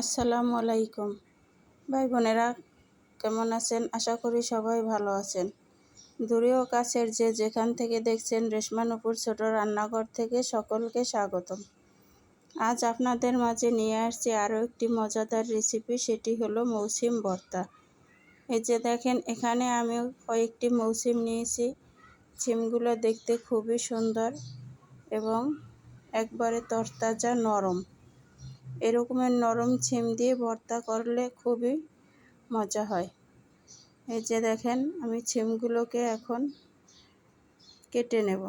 আসসালামু আলাইকুম। ভাই বোনেরা, কেমন আছেন? আশা করি সবাই ভালো আছেন। দূরেও কাছের যে যেখান থেকে দেখছেন রেশমানুপুর ছোট রান্নাঘর থেকে সকলকে স্বাগতম। আজ আপনাদের মাঝে নিয়ে আসছি আরও একটি মজাদার রেসিপি, সেটি হলো মৌসিম ভর্তা। এই যে দেখেন, এখানে আমি কয়েকটি মৌসিম নিয়েছি। সিমগুলো দেখতে খুবই সুন্দর এবং একবারে তরতাজা নরম। এরকমের নরম ছিম দিয়ে ভর্তা করলে খুবই মজা হয়। এই যে দেখেন, আমি ছিমগুলোকে এখন কেটে নেব।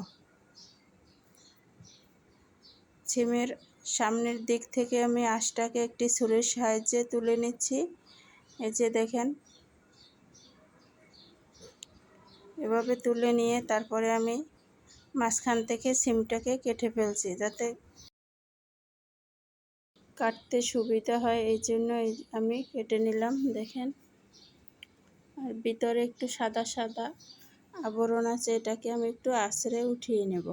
ছিমের সামনের দিক থেকে আমি আঁশটাকে একটি ছুরির সাহায্যে তুলে নিচ্ছি। এই যে দেখেন, এভাবে তুলে নিয়ে তারপরে আমি মাঝখান থেকে সিমটাকে কেটে ফেলছি যাতে কাটতে সুবিধা হয়, এই জন্য আমি কেটে নিলাম, দেখেন। আর ভিতরে একটু সাদা সাদা আবরণ আছে, এটাকে আমি একটু আছড়ে উঠিয়ে নেব।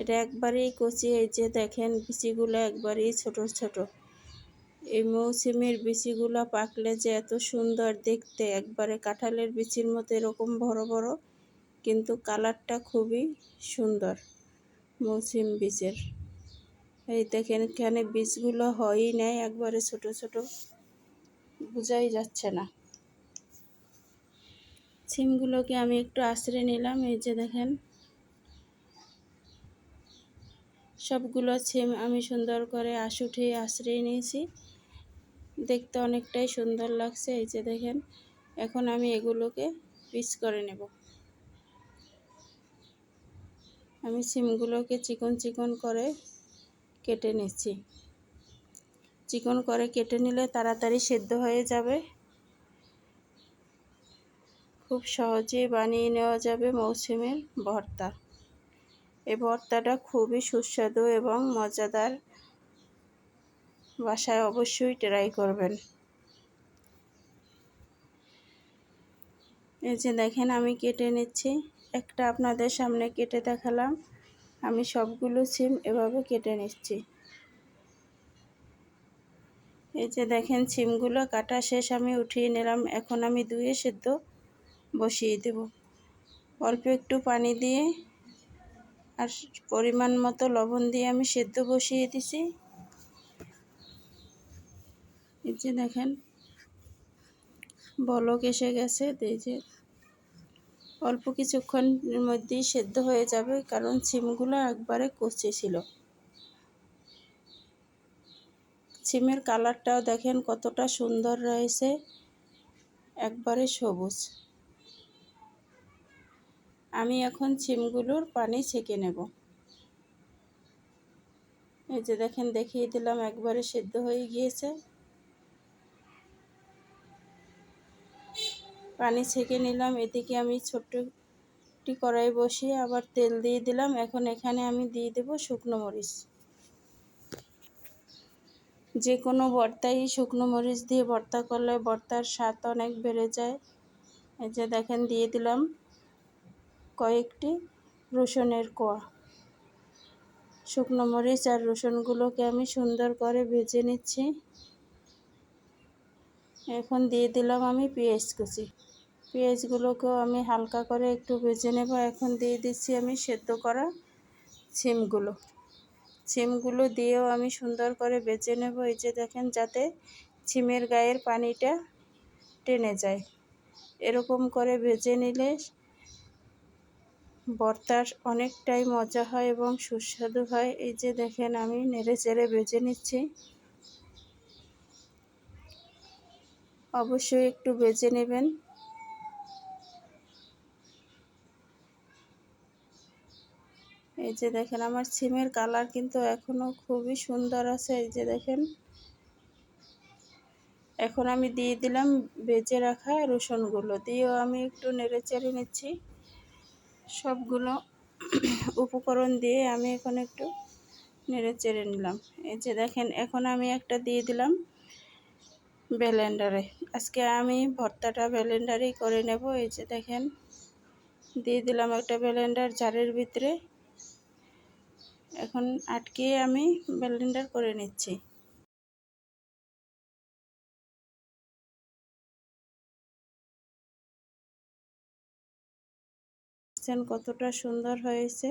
এটা একবারেই কচি, এই যে দেখেন বিচিগুলো একবারেই ছোট ছোট। এই মৌসুমির বিচিগুলো পাকলে যে এত সুন্দর দেখতে, একবারে কাঁঠালের বিচির মতো এরকম বড় বড়, কিন্তু কালারটা খুবই সুন্দর মৌসুম বীজের এই দেখেন, এখানে বীজগুলো হয়ই নেই, একবারে ছোট ছোট। বোঝাই যাচ্ছে না। সিমগুলোকে আমি একটু আশ্রে নিলাম, এই যে দেখেন। সবগুলো সিম আমি সুন্দর করে আশ উঠিয়ে আশ্রে নিয়েছি। দেখতে অনেকটাই সুন্দর লাগছে, এই যে দেখেন। এখন আমি এগুলোকে পিস করে নেব। আমি সিমগুলোকে চিকন চিকন করে কেটে নিচ্ছি। চিকন করে কেটে নিলে তাড়াতাড়ি সেদ্ধ হয়ে যাবে। খুব সহজেই বানিয়ে নেওয়া যাবে মৌসুমের ভর্তা। এই ভর্তাটা খুবই সুস্বাদু এবং মজাদার। বাসায় অবশ্যই ট্রাই করবেন। এই যে দেখেন আমি কেটে নিচ্ছি। একটা আপনাদের সামনে কেটে দেখালাম। আমি সবগুলো সিম এভাবে কেটে নিচ্ছি। এই যে দেখেন, সিমগুলো কাটা শেষ, আমি উঠিয়ে নিলাম। এখন আমি ধুয়ে সেদ্ধ বসিয়ে দেব। অল্প একটু পানি দিয়ে আর পরিমাণ মতো লবণ দিয়ে আমি সেদ্ধ বসিয়ে দিছি। এই যে দেখেন, বলক এসে গেছে। এই যে অল্প কিছুক্ষণের মধ্যেই সেদ্ধ হয়ে যাবে, কারণ সিমগুলো একবারে কচি ছিল। সিমের কালারটাও দেখেন কতটা সুন্দর রয়েছে, একবারে সবুজ। আমি এখন সিমগুলোর পানি ছেঁকে নেব। এই যে দেখেন, দেখিয়ে দিলাম, একবারে সেদ্ধ হয়ে গিয়েছে। পানি ছেঁকে নিলাম, এদিকে আমি ছোট্ট একটি কড়াই বসিয়ে আবার তেল দিয়ে দিলাম। এখন এখানে আমি দিয়ে দেব শুকনো মরিচ। যে কোনো ভর্তাই শুকনো মরিচ দিয়ে ভর্তা করলে ভর্তার স্বাদ অনেক বেড়ে যায়। এই যে দেখেন, দিয়ে দিলাম কয়েকটি রসুনের কোয়া। শুকনো মরিচ আর রসুনগুলোকে আমি সুন্দর করে ভেজে নিচ্ছি। এখন দিয়ে দিলাম আমি পেঁয়াজ কুচি। পেঁয়াজগুলোকেও আমি হালকা করে একটু ভেজে নেব। এখন দিয়ে দিচ্ছি আমি সেদ্ধ করা সিমগুলো সিমগুলো দিয়েও আমি সুন্দর করে বেছে নেব। এই যে দেখেন, যাতে সিমের গায়ের পানিটা টেনে যায়। এরকম করে ভেজে নিলে ভর্তার অনেকটাই মজা হয় এবং সুস্বাদু হয়। এই যে দেখেন, আমি নেড়ে চেড়ে ভেজে নিচ্ছি। অবশ্যই একটু বেজে নেবেন। এই যে দেখেন, আমার সিমের কালার কিন্তু এখনও খুবই সুন্দর আছে, এই যে দেখেন। এখন আমি দিয়ে দিলাম বেজে রাখা রসুনগুলো, দিয়েও আমি একটু নেড়ে চেড়ে নিচ্ছি। সবগুলো উপকরণ দিয়ে আমি এখন একটু নেড়ে চেড়ে নিলাম। এই যে দেখেন, এখন আমি একটা দিয়ে দিলাম ব্লেন্ডারে। আজকে আমি ভর্তাটা ব্লেন্ডারেই করে নেব, এই যে দেখেন। দিয়ে দিলাম একটা ব্লেন্ডার জারের ভিতরে। এখন আটকে আমি ব্লেন্ডার করে নিচ্ছি। কতটা সুন্দর হয়েছে।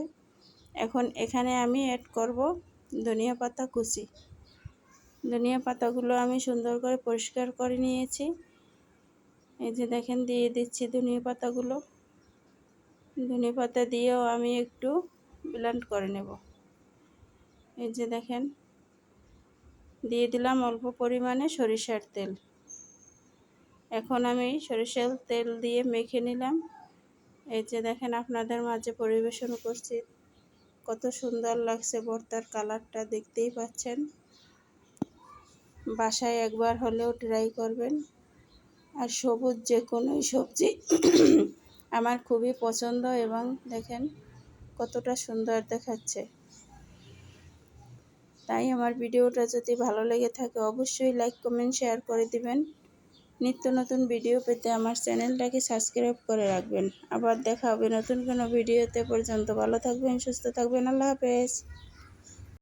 এখন এখানে আমি অ্যাড করব ধনিয়া পাতা কুচি। ধনিয়া পাতাগুলো আমি সুন্দর করে পরিষ্কার করে নিয়েছি। এই যে দেখেন দিয়ে দিচ্ছি ধনিয়া পাতাগুলো। ধনিয়া পাতা দিয়েও আমি একটু ব্লান্ড করে নেব। এই যে দেখেন, দিয়ে দিলাম অল্প পরিমাণে সরিষার তেল। এখন আমি সরিষার তেল দিয়ে মেখে নিলাম। এই যে দেখেন, আপনাদের মাঝে পরিবেশন করছি। কত সুন্দর লাগছে ভর্তার কালারটা, দেখতেই পাচ্ছেন। বাসায় একবার হলেও ট্রাই করবেন। আর সবুজ যে কোনো সবজি আমার খুবই পছন্দ এবং দেখেন কতটা সুন্দর দেখাচ্ছে। তাই আমার ভিডিওটা যদি ভালো লেগে থাকে, অবশ্যই লাইক কমেন্ট শেয়ার করে দিবেন। নিত্য নতুন ভিডিও পেতে আমার চ্যানেলটাকে সাবস্ক্রাইব করে রাখবেন। আবার দেখা হবে নতুন কোনো ভিডিওতে পর্যন্ত। ভালো থাকবেন, সুস্থ থাকবেন। আল্লাহ হাফেজ।